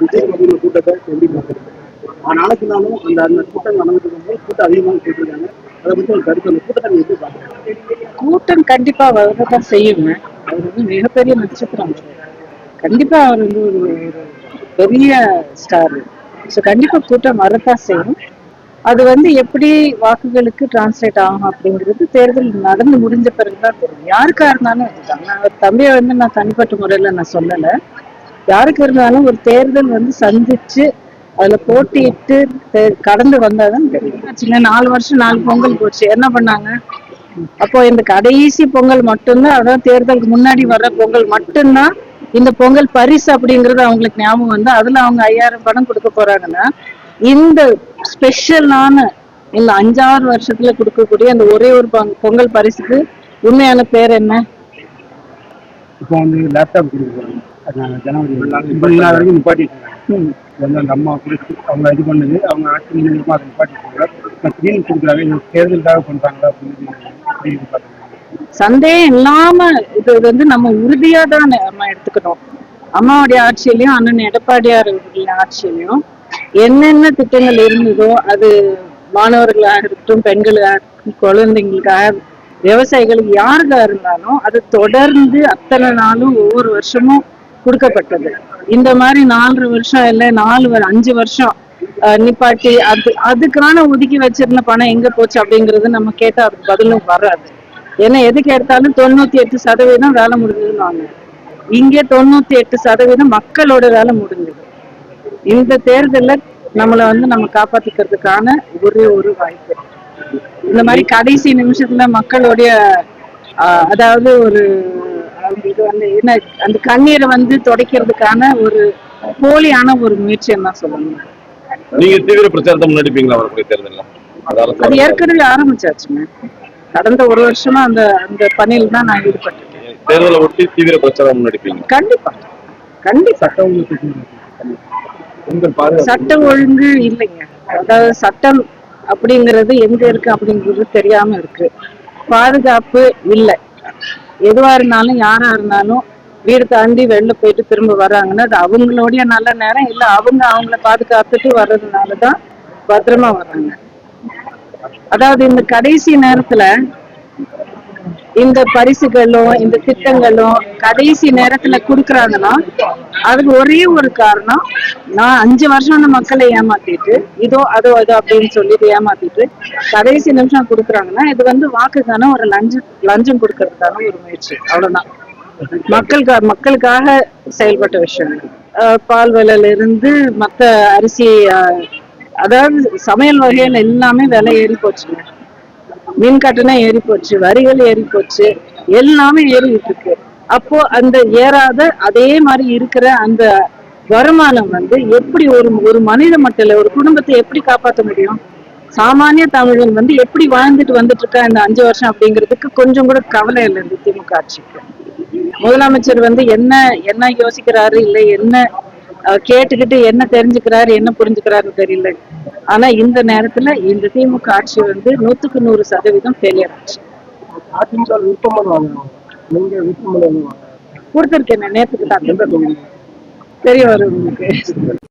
விஜய் கூட்டத்தை எப்படி பார்க்குறீங்க நாளைக்கு அந்த அந்த கூட்டம் நடந்துட்டு இருக்கும்போது கூட்டம் அதிகமாக கேட்டிருக்காங்க. அதை பற்றி ஒரு கருத்து அந்த கூட்டத்தை நீங்க எப்படி பார்க்குறீங்க? கூட்டம் கண்டிப்பா வரதான் செய்யுங்க. அவர் வந்து மிகப்பெரிய நட்சத்திரம் கண்டிப்பா அவர் வந்து ஒரு பெரிய ஸ்டார் ஸோ கண்டிப்பா கூட்டம் வரத்தான் செய்யும். அது வந்து எப்படி வாக்குகளுக்கு டிரான்ஸ்லேட் ஆகும் அப்படிங்கிறது தேர்தல் நடந்து முடிஞ்ச பிறகுதான் தெரியும். யாருக்கா இருந்தாலும் இதுதான் நான் தம்பியை வந்து நான் தனிப்பட்ட முறையில நான் சொல்லலை. யாருக்கு இருந்தாலும் ஒரு தேர்தல் வந்து சந்திச்சு அதுல போட்டியிட்டு கடந்து வந்தாதான் சின்ன நாலு வருஷம் நாலு பொங்கல் போச்சு. என்ன பண்ணாங்க? அப்போ இந்த கடைசி பொங்கல் மட்டும்தான் அதான் தேர்தலுக்கு முன்னாடி வர்ற பொங்கல் மட்டும்தான் இந்த பொங்கல் பரிசு அப்படிங்கறது அவங்களுக்கு ஞாபகம் வந்து அதுல அவங்க ஐயாயிரம் பணம் கொடுக்க போறாங்கன்னா இந்த ஸ்பெஷலான இந்த அஞ்சாறு வருஷத்துல கொடுக்கக்கூடிய அந்த ஒரே ஒரு பொங்கல் பரிசுக்கு உண்மையான பேர் என்ன? இப்போ வந்து லேப்டாப் கொடுக்க ஜனவரி நாள் வரைக்கும் நிப்பாட்டிட்டு அந்த அம்மா குறித்து அவங்க இது பண்ணது அவங்க ஆட்சி மூலியமா அதை நிப்பாட்டிட்டு திடீர்னு கொடுக்குறாங்க இது தேர்தலுக்காக பண்ணுறாங்களா அப்படின்னு சந்தேகம் இல்லாம இது வந்து நம்ம உறுதியா தான் நம்ம எடுத்துக்கணும். அம்மாவுடைய ஆட்சியிலையும் அண்ணன் எடப்பாடியார் ஆட்சியிலையும் என்னென்ன திட்டங்கள் இருந்ததோ அது மாணவர்களாக இருக்கட்டும் பெண்களாக இருக்கட்டும் குழந்தைங்களுக்காக விவசாயிகளுக்கு யாருக்கா இருந்தாலும் அது தொடர்ந்து அத்தனை நாளும் ஒவ்வொரு வருஷமும் கொடுக்கப்பட்டது. இந்த மாதிரி நாலரை வருஷம் இல்லை நாலு அஞ்சு வருஷம் அஹ், நிப்பாட்டி அது அதுக்கான ஒதுக்கி வச்சிருந்த பணம் எங்க போச்சு அப்படிங்கறது நம்ம கேட்டா அதுக்கு பதிலும் வராது. ஏன்னா எதுக்கு எடுத்தாலும் தொண்ணூத்தி எட்டு சதவீதம் வேலை முடிஞ்சதுன்னு இங்கே தொண்ணூத்தி எட்டு சதவீதம் மக்களோட வேலை முடிஞ்சது. இந்த தேர்தல்ல நம்மளை வந்து நம்ம காப்பாத்திக்கிறதுக்கான ஒரே ஒரு வாய்ப்பு. இந்த மாதிரி கடைசி நிமிஷத்துல மக்களுடைய ஆஹ், அதாவது ஒரு இது வந்து என்ன அந்த கண்ணீரை வந்து துடைக்கிறதுக்கான ஒரு போலியான ஒரு முயற்சின்னு தான் சொல்லணும் நீங்க தீவிர பிரச்சாரத்தை முன்னெடுப்பீங்களா வரக்கூடிய தேர்தலில் அதால அது ஏற்கனவே ஆரம்பிச்சாச்சுங்க. கடந்த ஒரு வருஷமா அந்த அந்த பணியில் தான் நான் ஈடுபட்டிருக்கேன். தேர்தலை ஒட்டி தீவிர பிரச்சாரம் முன்னெடுப்பீங்க. கண்டிப்பா. கண்டிப்பா. சட்டம் ஒழுங்கு இல்லைங்க. அதாவது சட்டம் அப்படிங்கிறது எங்க இருக்கு அப்படிங்கிறது தெரியாம இருக்கு. பாதுகாப்பு இல்லை. எதுவா இருந்தாலும் யாரா இருந்தாலும் வீடு தாண்டி வெளில போயிட்டு திரும்ப வர்றாங்கன்னா அது அவங்களுடைய நல்ல நேரம். இல்ல அவங்க அவங்கள பாதுகாத்துட்டு வர்றதுனாலதான் பத்திரமா வர்றாங்க. அதாவது இந்த கடைசி நேரத்துல இந்த பரிசுகளும் இந்த திட்டங்களும் கடைசி நேரத்துல குடுக்கறாங்கன்னா அதுக்கு ஒரே ஒரு காரணம் நான் அஞ்சு வருஷம் அந்த மக்களை ஏமாத்திட்டு இதோ அதோ அதோ அப்படின்னு சொல்லிட்டு ஏமாத்திட்டு கடைசி நிமிஷம் குடுக்கறாங்கன்னா இது வந்து வாக்குக்கான ஒரு லஞ்சம் லஞ்சம் கொடுக்கறதுக்கான ஒரு முயற்சி. அவ்வளவுதான். மக்களுக்காக மக்களுக்காக செயல்பட்ட விஷயம். பால் விலையில இருந்து மத்த அரிசி அதாவது சமையல் வகைகள் எல்லாமே விலை ஏறி போச்சுங்க. மின் கட்டணம் ஏறி போச்சு வரிகள் ஏறி போச்சு எல்லாமே ஏறிட்டு இருக்கு. அப்போ அந்த ஏறாத அதே மாதிரி இருக்கிற அந்த வருமானம் வந்து எப்படி ஒரு ஒரு மனித மட்டில ஒரு குடும்பத்தை எப்படி காப்பாற்ற முடியும்? சாமானிய தமிழன் வந்து எப்படி வாழ்ந்துட்டு வந்துட்டு இருக்கா இந்த அஞ்சு வருஷம் அப்படிங்கிறதுக்கு கொஞ்சம் கூட கவலை இல்லை இந்த திமுக ஆட்சிக்கு. முதலமைச்சர் வந்து என்ன என்ன யோசிக்கிறாரு இல்லை என்ன கேட்டுக்கிட்டு என்ன தெரிஞ்சுக்கிறாரு என்ன புரிஞ்சுக்கிறாருன்னு தெரியல. ஆனா இந்த நேரத்துல இந்த திமுக ஆட்சி வந்து நூத்துக்கு நூறு சதவீதம் ஃபெயிலியர் ஆச்சு. கொடுத்துருக்கேன் நேத்துக்கு தான். தெரிய வரும் உங்களுக்கு.